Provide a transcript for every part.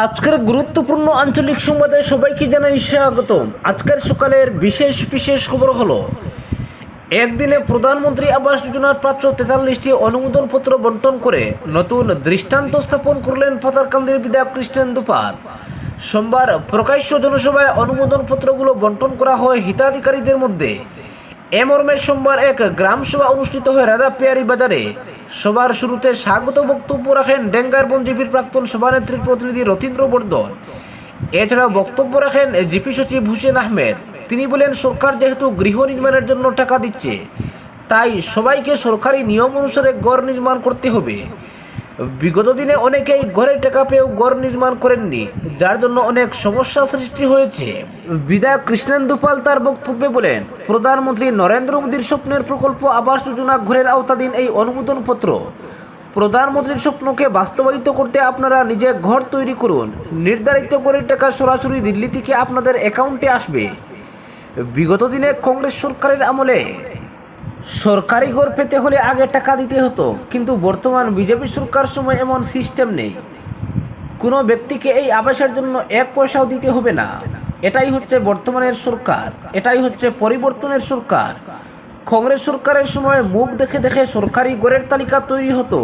আজকের গুরুত্বপূর্ণ আঞ্চলিক সংবাদে সবাইকে জানাই স্বাগতম। আজকের সকালের বিশেষ বিশেষ খবর হলো, একদিনে প্রধানমন্ত্রী আবাস যোজনার প্রাপ্য তেতাল্লিশটি অনুমোদনপত্র বন্টন করে নতুন দৃষ্টান্ত স্থাপন করলেন পাতারকান্দির বিধায়ক খ্রিস্টান দুপার সোমবার প্রকাশ্য জনসভায় অনুমোদনপত্রগুলো বন্টন করা হয় হিতাধিকারীদের মধ্যে। এ মর্মে সোমবার এক গ্রাম সভা অনুষ্ঠিত হয় রাধা পেয়ারি বাজারে। সভার শুরুতে স্বাগত বক্তব্য রাখেন ডেঙ্গার বনজীবীর প্রাক্তন সভানেত্রীর প্রতিনিধি রথীন্দ্র বর্ধন। এছাড়াও বক্তব্য রাখেন জিপি সচিব হুসেন আহমেদ। তিনি বলেন, সরকার যেহেতু গৃহ নির্মাণের জন্য টাকা দিচ্ছে, তাই সবাইকে সরকারি নিয়ম অনুসারে গড় নির্মাণ করতে হবে। বিগত দিনে অনেকেই ঘরে টাকা পেয়েও ঘর নির্মাণ করেননি, যার জন্য অনেক সমস্যা সৃষ্টি হয়েছে। বিধায়ক কৃষ্ণেন দুপাল তার বক্তব্যে বলেন, প্রধানমন্ত্রী নরেন্দ্র মোদীর স্বপ্নের প্রকল্প আবাস যোজনা ঘরের আওতাধীন এই অনুমোদনপত্র। প্রধানমন্ত্রীর স্বপ্নকে বাস্তবায়িত করতে আপনারা নিজে ঘর তৈরি করুন। নির্ধারিত করে টাকা সরাসরি দিল্লি থেকে আপনাদের অ্যাকাউন্টে আসবে। বিগত দিনে কংগ্রেস সরকারের আমলে সরকারি ঘর পেতে হলে আগে টাকা দিতে হতো, কিন্তু বর্তমান বিজেপি সরকার সময় এমন সিস্টেম নেই। কোনো ব্যক্তিকে এই আবাসের জন্য এক পয়সাও দিতে হবে না। এটাই হচ্ছে বর্তমানের সরকার, এটাই হচ্ছে পরিবর্তনের সরকার। কংগ্রেস সরকারের সময় মুখ দেখে দেখে সরকারি গড়ের তালিকা তৈরি হতো,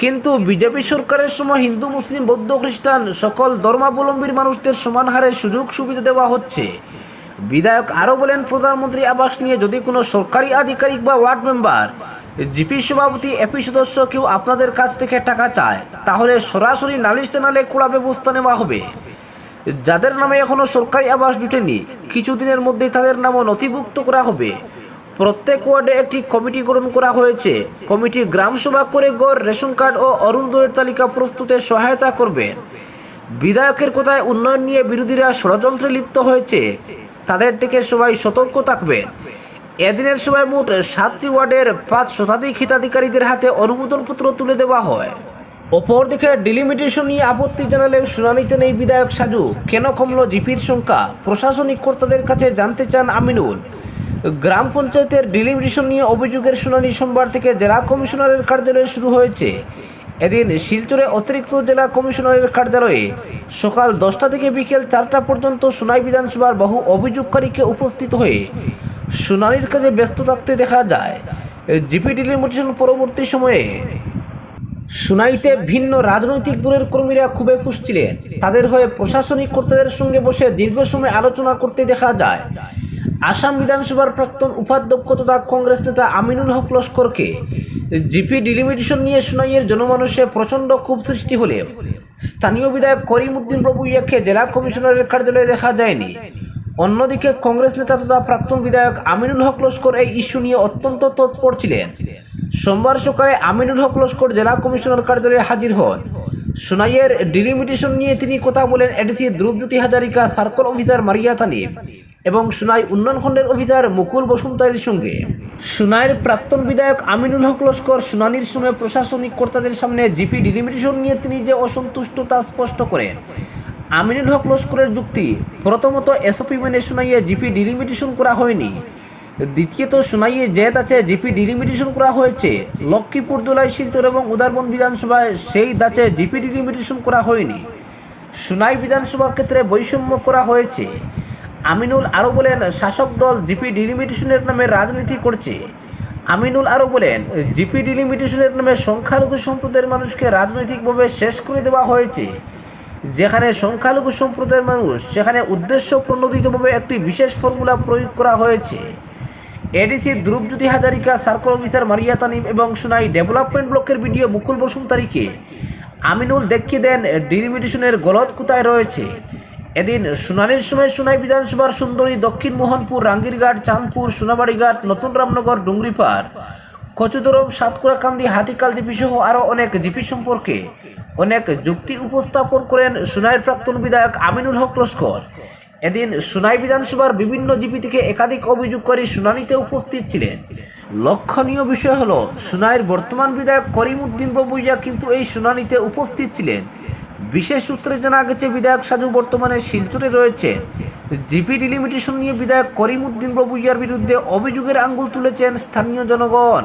কিন্তু বিজেপি সরকারের সময় হিন্দু, মুসলিম, বৌদ্ধ, খ্রিস্টান সকল ধর্মাবলম্বীর মানুষদের সমান হারে সুযোগ সুবিধা দেওয়া হচ্ছে। বিধায়ক আরও বলেন, প্রধানমন্ত্রী আবাস নিয়ে যদি কোনো সরকারি আধিকারিক বা ওয়ার্ড মেম্বার, জিপি সভাপতি, এপি সদস্য কেউ আপনাদের কাছ থেকে টাকা চায়, তাহলে সরাসরি নালিশ জানালে কড়া ব্যবস্থা নেওয়া হবে। যাদের নামে এখনও সরকারি আবাস জুটেনি, কিছুদিনের মধ্যেই তাদের নামও নথিভুক্ত করা হবে। প্রত্যেক ওয়ার্ডে একটি কমিটি গঠন করা হয়েছে। কমিটি গ্রাম সভা করে গড়, রেশন কার্ড ও অরুণোদয়ের তালিকা প্রস্তুতে সহায়তা করবেন বিধায়কের কথায় উন্নয়ন নিয়ে বিরোধীরা ষড়যন্ত্রে লিপ্ত হয়েছে। তাদের থেকে সবাই সতর্ক থাকবেন এদিনের সভায় মোট সাতটি ওয়ার্ডের পাঁচ শতাধিক হিতাধিকারীদের হাতে অনুমোদনপত্র তুলে দেওয়া হয়। অপরদিকে ডিলিমিটেশন নিয়ে আপত্তি জানালেও শুনানিতে নেই বিধায়ক সাজু। কেন কমল জিপির সংখ্যা? প্রশাসনিক কর্তাদের কাছে জানতে চান আমিনুল। গ্রাম পঞ্চায়েতের ডিলিমিটেশন নিয়ে অভিযোগের শুনানি সোমবার থেকে জেলা কমিশনারের কার্যালয়ে শুরু হয়েছে। এদিন শিলচরে অতিরিক্ত জেলা কমিশনারের কার্যালয়ে সকাল দশটা থেকে বিকেল চারটা পর্যন্ত সোনাই বিধানসভার বহু অভিযোগকারীকে উপস্থিত হয়ে শুনানির কাজে ব্যস্ত থাকতে দেখা যায়। জিপি ডিলিমিটেশন পরবর্তী সময়ে শুনাইতে ভিন্ন রাজনৈতিক দলের কর্মীরা খুবই ফুসছিলেন। তাদের হয়ে প্রশাসনিক কর্তাদের সঙ্গে বসে দীর্ঘ সময় আলোচনা করতে দেখা যায়। আসাম বিধানসভার প্রাক্তন উপাধ্যক্ষ তথা কংগ্রেস নেতা আমিনুল হক লস্করকে জিপি ডিলিমিটেশন নিয়ে শুনাইয়ের জনমানুষে প্রচণ্ড ক্ষোভ সৃষ্টি হলে স্থানীয় বিধায়ক করিমউদ্দিন প্রভু ইয়াকে জেলা কমিশনারের কার্যালয়ে দেখা যায়নি। অন্যদিকে কংগ্রেস নেতা তথা প্রাক্তন বিধায়ক আমিনুল হক লস্কর এই ইস্যু নিয়ে অত্যন্ত তৎপর ছিলেন। সোমবার সকালে আমিনুল হক লস্কর জেলা কমিশনার কার্যালয়ে হাজির হন। সোনাইয়ের ডিলিমিটেশন নিয়ে তিনি কথা বলেন ADC Dhrubajyoti Hazarika, circle officer Maria Tanib এবং সুনাই উন্নয়ন খণ্ডের অফিসার মুকুল বসুমতারির সঙ্গে। সুনাইয়ের প্রাক্তন বিধায়ক আমিনুল হক লস্কর শুনানির সময় প্রশাসনিক কর্তাদের সামনে জিপি ডিলিমিটেশন নিয়ে তিনি যে অসন্তুষ্ট তা স্পষ্ট করেন। আমিনুল হক লস্করের যুক্তি, প্রথমত এসওপি মেনে শুনাইয়ে জিপি ডিলিমিটেশন করা হয়নি। দ্বিতীয়ত শুনাইয়ে জেদ আছে জিপি ডিলিমিটেশন করা হয়েছে। লক্ষ্মীপুর জেলায় শিলচর এবং উদারবন বিধানসভায় সেই দাচে জিপি ডিলিমিটেশন করা হয়নি। সুনাই বিধানসভার ক্ষেত্রে বৈষম্য করা হয়েছে। আমিনুল আরও বলেন, শাসক দল জিপি ডিলিমিটেশনের নামে রাজনীতি করছে। আমিনুল আরও বলেন জিপি ডিলিমিটেশনের নামে সংখ্যালঘু সম্প্রদায়ের মানুষকে রাজনৈতিকভাবে শেষ করে দেওয়া হয়েছে। যেখানে সংখ্যালঘু সম্প্রদায়ের মানুষ, সেখানে উদ্দেশ্য প্রণোদিতভাবে একটি বিশেষ ফর্মুলা প্রয়োগ করা হয়েছে। ADC Dhrubajyoti Hazarika, circle officer Maria Tanim এবং সোনাই ডেভেলপমেন্ট ব্লকের বিডিও মুকুল বসুমতারিকে আমিনুল দেখিয়ে দেন ডিলিমিটেশনের গলত কোথায় রয়েছে। এদিন শুনানির সময় সোনাই বিধানসভার সুন্দরী দক্ষিণ মোহনপুর, রাঙ্গিরঘাট, চাঁদপুর, সোনাবাড়িঘাট, নতুন রামনগর, ডুংরিপাড়, কচুদরম, সাতকুড়াকান্দি, হাতিকাল জিপি সহ আরও অনেক জিপি সম্পর্কে অনেক যুক্তি উপস্থাপন করেন সুনাইয়ের প্রাক্তন বিধায়ক আমিনুল হক লস্কর। এদিন সুনাই বিধানসভার বিভিন্ন জিপি থেকে একাধিক অভিযোগকারী শুনানিতে উপস্থিত ছিলেন। লক্ষণীয় বিষয় হল, সুনাইয়ের বর্তমান বিধায়ক করিমউদ্দিন বাবুইয়া কিন্তু এই শুনানিতে উপস্থিত ছিলেন। বিশেষ সূত্রে জানা গেছে, বিধায়ক সাজু বর্তমানে শিলচরে রয়েছে। জিপি ডিলিমিটেশন নিয়ে বিধায়ক করিমউদ্দিন বাবুইয়ার বিরুদ্ধে অভিযোগের আঙ্গুল তুলেছেন স্থানীয় জনগণ।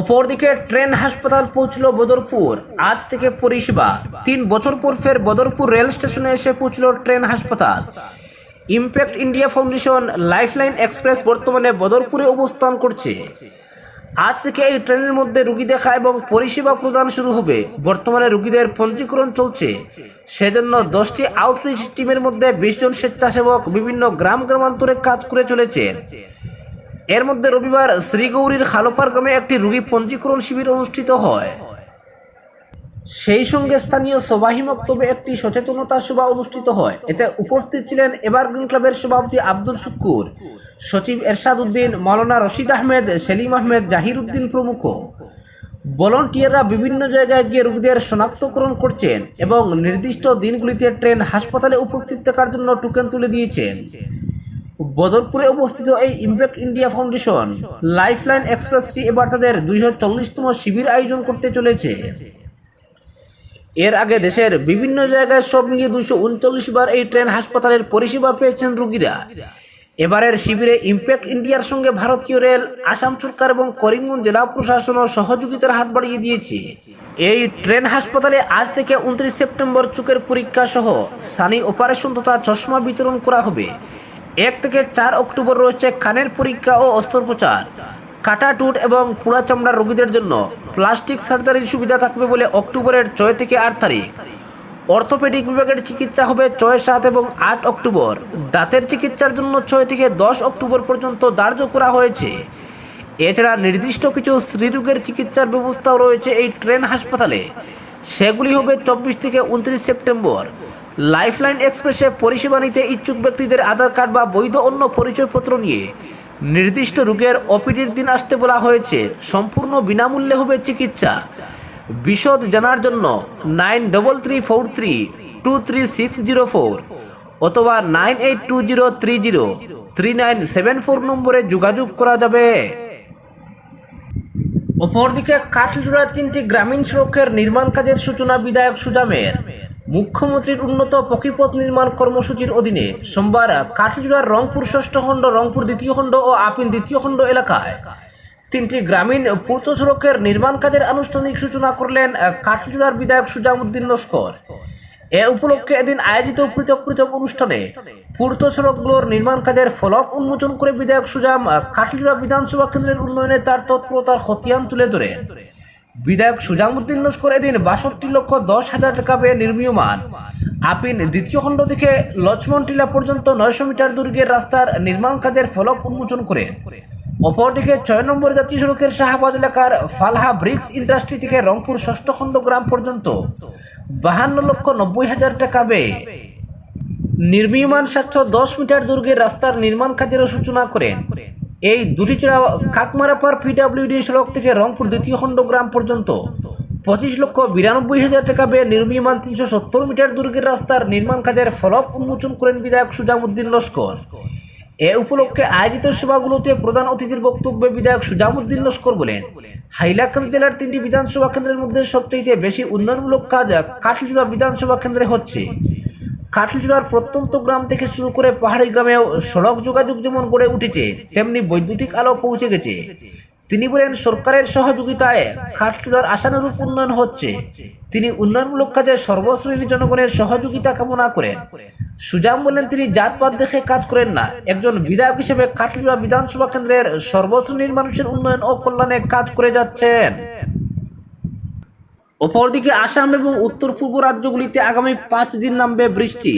অপরদিকে ট্রেন হাসপাতাল পৌঁছল বদরপুর। আজ থেকে পরিষেবা। তিন বছর পর ফের বদরপুর রেল স্টেশনে এসে পৌঁছল ট্রেন হাসপাতাল। Impact India Foundation Lifeline Express বর্তমানে বদরপুরে অবস্থান করছে। আজ থেকে এই ট্রেনের মধ্যে রুগী দেখা এবং পরিষেবা প্রদান শুরু হবে। বর্তমানে রুগীদের পঞ্জীকরণ চলছে। সেজন্য দশটি আউটরিচ টিমের মধ্যে বিশ জন স্বেচ্ছাসেবক বিভিন্ন গ্রাম গ্রামান্তরে কাজ করে চলেছে। এর মধ্যে রবিবার শ্রীগৌরীর খালোপার গ্রামে একটি রুগী পঞ্জীকরণ শিবির অনুষ্ঠিত হয়। সেই সঙ্গে স্থানীয় সবাহী মক্তবে একটি সচেতনতা সভা অনুষ্ঠিত হয়। এতে উপস্থিত ছিলেন এভারগ্রিন ক্লাবের সভাপতি আব্দুল শুক্কুর সচিব এরশাদ উদ্দিন মৌলানা রশিদ আহমেদ, সেলিম আহমেদ, জাহির উদ্দিন প্রমুখ। ভলন্টিয়াররা বিভিন্ন জায়গায় গিয়ে রোগীদের শনাক্তকরণ করছেন এবং নির্দিষ্ট দিনগুলিতে ট্রেন হাসপাতালে উপস্থিত থাকার জন্য টোকেন তুলে দিয়েছেন। বদরপুরে অবস্থিত এই ইমপ্যাক্ট ইন্ডিয়া ফাউন্ডেশন লাইফলাইন এক্সপ্রেসটি এবার তাদের দুইশো চল্লিশতম শিবির আয়োজন করতে চলেছে। এর আগে দেশের বিভিন্ন জায়গায় সব মিলিয়ে দুইশো উনচল্লিশ বার এই ট্রেন হাসপাতালের পরিষেবা পেয়েছেন রোগীরা। এবারের শিবিরে ইমপ্যাক্ট ইন্ডিয়ার সঙ্গে ভারতীয় রেল, আসাম সরকার এবং করিমগঞ্জ জেলা প্রশাসনও সহযোগিতার হাত বাড়িয়ে দিয়েছে। এই ট্রেন হাসপাতালে আজ থেকে উনত্রিশ সেপ্টেম্বর চোখের পরীক্ষা সহ সানি অপারেশন তথা চশমা বিতরণ করা হবে। এক থেকে চার অক্টোবর রয়েছে কানের পরীক্ষা ও অস্ত্রোপচার। কাটা টুট এবং পোড়া চামড়ার রোগীদের জন্য প্লাস্টিক সার্জারির সুবিধা থাকবে বলে অক্টোবরের ছয় থেকে আট তারিখ। অর্থোপেডিক বিভাগের চিকিৎসা হবে ছয়, সাত এবং আট অক্টোবর। দাঁতের চিকিৎসার জন্য ছয় থেকে দশ অক্টোবর পর্যন্ত ধার্য করা হয়েছে। এছাড়া নির্দিষ্ট কিছু স্ত্রীরোগের চিকিৎসার ব্যবস্থাও রয়েছে এই ট্রেন হাসপাতালে। সেগুলি হবে চব্বিশ থেকে উনত্রিশ সেপ্টেম্বর। লাইফলাইন এক্সপ্রেসে পরিষেবা নিতে ইচ্ছুক ব্যক্তিদের আধার কার্ড বা বৈধ অন্য পরিচয়পত্র নিয়ে নির্দিষ্ট রোগের ওপিডির দিন আসতে বলা হয়েছে। সম্পূর্ণ বিনামূল্যে হবে চিকিৎসা। বিশদ জানার জন্য nine double three four three two three six zero four অথবা nine eight two zero three zero three nine seven four নম্বরে যোগাযোগ করা যাবে। অপরদিকে কাঠজোড়া তিনটি গ্রামীণ সড়কের নির্মাণ কাজের সূচনা বিধায়ক সুজামের। মুখ্যমন্ত্রীর উন্নত পকিপথ নির্মাণ কর্মসূচির অধীনে সোমবার কাঠজোড়ার রংপুর ষষ্ঠ খণ্ড, রংপুর দ্বিতীয় খণ্ড ও আপিন দ্বিতীয় খণ্ড এলাকায় তিনটি গ্রামীণ পূর্ত সড়কের নির্মাণ কাজের আনুষ্ঠানিক সূচনা করলেন কাঠজোড়ার বিধায়ক সুজামুদ্দিন লস্কর। এ উপলক্ষে এদিন আয়োজিত পৃথক পৃথক অনুষ্ঠানে পূর্ত সড়কগুলোর নির্মাণ কাজের ফলক উন্মোচন করে বিধায়ক সুজাম কাঠজোড়া বিধানসভা কেন্দ্রের উন্নয়নে তার তৎপরতার খতিয়ান তুলে ধরেন। বিধায়ক সুজামুদ্দিন লস্কর এদিন বাষট্টি লক্ষ দশ হাজার টাকা ব্যয়ে নির্মীয়মান। আপিন দ্বিতীয় খণ্ড থেকে লক্ষ্মণ টিলা পর্যন্ত নয়শো মিটার দৈর্ঘ্যের রাস্তার নির্মাণ কাজের ফলক উন্মোচন করেন অপরদিকে ছয় নম্বর জাতীয় সড়কের শাহবাজ এলাকার ফালহা ব্রিক্স ইন্ডাস্ট্রি থেকে রংপুর ষষ্ঠ খণ্ড গ্রাম পর্যন্ত বাহান্ন লক্ষ নব্বই হাজার টাকা ব্যয়ে নির্মীয়মান সাতশো দশ মিটার দৈর্ঘ্যের রাস্তার নির্মাণ কাজেরও সূচনা করেন। এই দুটি ছাড়া কাকমারাপার পিডাব্লিউডি সড়ক থেকে রংপুর দ্বিতীয় খণ্ড গ্রাম পর্যন্ত। পঁচিশ লক্ষ বিরানব্বই হাজার টাকা ব্যয়ে নির্মীয়মান তিনশো সত্তর মিটার দুর্গের রাস্তার নির্মাণ কাজের ফলক উন্মোচন করেন বিধায়ক সুজামুদ্দিন লস্কর। এ উপলক্ষে আয়োজিত সভাগুলোতে প্রধান অতিথির বক্তব্যে বিধায়ক সুজামুদ্দিন লস্কর বলেন, হাইলাকান্দি জেলার তিনটি বিধানসভা কেন্দ্রের মধ্যে সবচেয়ে বেশি উন্নয়নমূলক কাজ কাঠলিজোড়া বিধানসভা কেন্দ্রে হচ্ছে। কাঠলিজোড়ার প্রত্যন্ত গ্রাম থেকে শুরু করে পাহাড়ি গ্রামে সড়ক যোগাযোগ যেমন গড়ে উঠেছে, তেমনি বৈদ্যুতিক আলো পৌঁছে গেছে। তিনি বলেন, সরকারের সহযোগিতায় কাঠলিজোড়ার আশানুরূপ উন্নয়ন হচ্ছে। তিনি উন্নয়নমূলক কাজে সর্বশ্রেণীর জনগণের সহযোগিতা কামনা করেন। সুজাম বলেন, তিনি জাতপাত দেখে কাজ করেন না। একজন বিধায়ক হিসেবে কাঠলিজোড়া বিধানসভা কেন্দ্রের সর্বশ্রেণীর মানুষের উন্নয়ন ও কল্যাণে কাজ করে যাচ্ছেন। অপরদিকে আসাম এবং উত্তর পূর্ব রাজ্যগুলিতে আগামী পাঁচ দিন নামবে বৃষ্টি।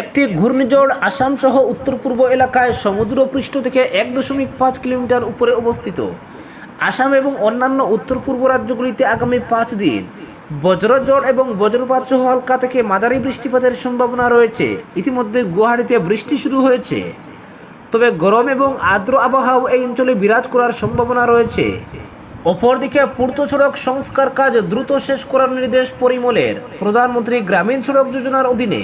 একটি ঘূর্ণিঝড় আসাম সহ উত্তর পূর্ব এলাকায় সমুদ্র পৃষ্ঠ থেকে এক দশমিক পাঁচ কিলোমিটার উপরে অবস্থিত। আসাম এবং অন্যান্য উত্তর পূর্ব রাজ্যগুলিতে আগামী পাঁচ দিন বজ্রঝড় এবং বজ্রপাত সহ হালকা থেকে মাঝারি বৃষ্টিপাতের সম্ভাবনা রয়েছে। ইতিমধ্যে গুয়াহাটিতে বৃষ্টি শুরু হয়েছে। তবে গরম এবং আর্দ্র আবহাওয়া এই অঞ্চলে বিরাজ করার সম্ভাবনা রয়েছে। অপরদিকে পূর্ত সড়ক সংস্কার কাজ দ্রুত শেষ করার নির্দেশ পরিমলের। প্রধানমন্ত্রী গ্রামীণ সড়ক যোজনার অধীনে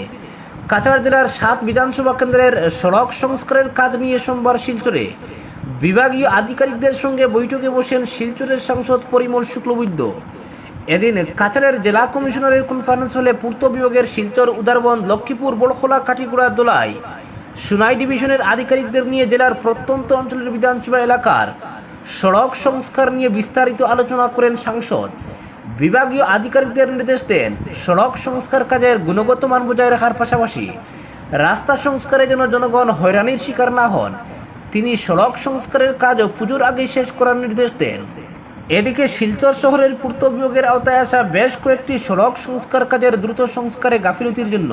কাছাড় জেলার সাত বিধানসভা কেন্দ্রের সড়ক সংস্কারের কাজ নিয়ে সোমবার শিলচরে বিভাগীয় আধিকারিকদের সঙ্গে বৈঠকে বসেন শিলচরের সাংসদ পরিমল শুক্লবৈদ্য। এদিন কাছাড়ের জেলা কমিশনারের কনফারেন্স হলে পূর্ত বিভাগের শিলচর, উদারবন, লক্ষ্মীপুর, বড়খোলা কাঠিগুড়া দোলাই, সুনাই ডিভিশনের আধিকারিকদের নিয়ে জেলার প্রত্যন্ত অঞ্চলের বিধানসভা এলাকার সড়ক সংস্কার নিয়ে বিস্তারিত আলোচনা করেন সাংসদ। বিভাগীয় আধিকারিকদের নির্দেশ দেন, সড়ক সংস্কার কাজের গুণগত মান বজায় রাখার পাশাপাশি রাস্তা সংস্কারের জন্য জনগণ হয়রানির শিকার না হন, তিনি সড়ক সংস্কারের কাজও পুজোর আগেই শেষ করার নির্দেশ দেন। এদিকে শিলচর শহরের পূর্ত বিভাগের আওতায় আসা বেশ কয়েকটি সড়ক সংস্কার কাজের দ্রুত সংস্কারে গাফিলতির জন্য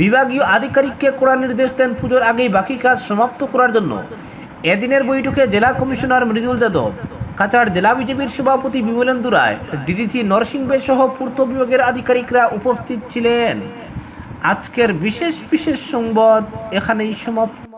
বিভাগীয় আধিকারিককে করার নির্দেশ দেন পুজোর আগেই বাকি কাজ সমাপ্ত করার জন্য। এদিনের বৈঠকে জেলা কমিশনার মৃদুল যাদব, কাছাড় জেলা বিজেপির সভাপতি বিমলেন্দু রায়, ডিডিসি নরসিংহ সহ পূর্ত বিভাগের আধিকারিকরা উপস্থিত ছিলেন। আজকের বিশেষ বিশেষ সংবাদ এখানেই সমাপ্ত।